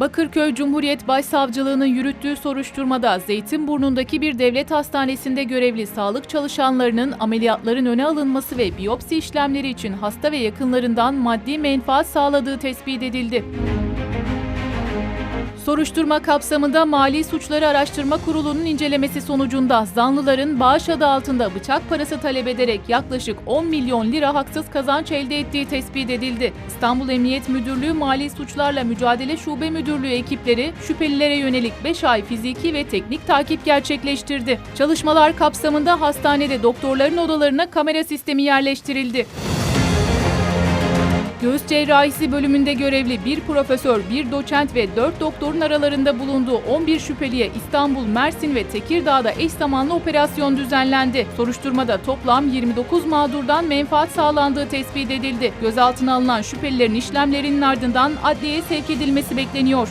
Bakırköy Cumhuriyet Başsavcılığı'nın yürüttüğü soruşturmada Zeytinburnu'ndaki bir devlet hastanesinde görevli sağlık çalışanlarının ameliyatların öne alınması ve biyopsi işlemleri için hasta ve yakınlarından maddi menfaat sağladığı tespit edildi. Soruşturma kapsamında Mali Suçları Araştırma Kurulu'nun incelemesi sonucunda zanlıların bağış adı altında bıçak parası talep ederek yaklaşık 10 milyon lira haksız kazanç elde ettiği tespit edildi. İstanbul Emniyet Müdürlüğü Mali Suçlarla Mücadele Şube Müdürlüğü ekipleri şüphelilere yönelik 5 ay fiziki ve teknik takip gerçekleştirdi. Çalışmalar kapsamında hastanede doktorların odalarına kamera sistemi yerleştirildi. Göğüs cerrahisi bölümünde görevli bir profesör, bir doçent ve 4 doktorun aralarında bulunduğu 11 şüpheliye İstanbul, Mersin ve Tekirdağ'da eş zamanlı operasyon düzenlendi. Soruşturmada toplam 29 mağdurdan menfaat sağlandığı tespit edildi. Gözaltına alınan şüphelilerin işlemlerinin ardından adliyeye sevk edilmesi bekleniyor.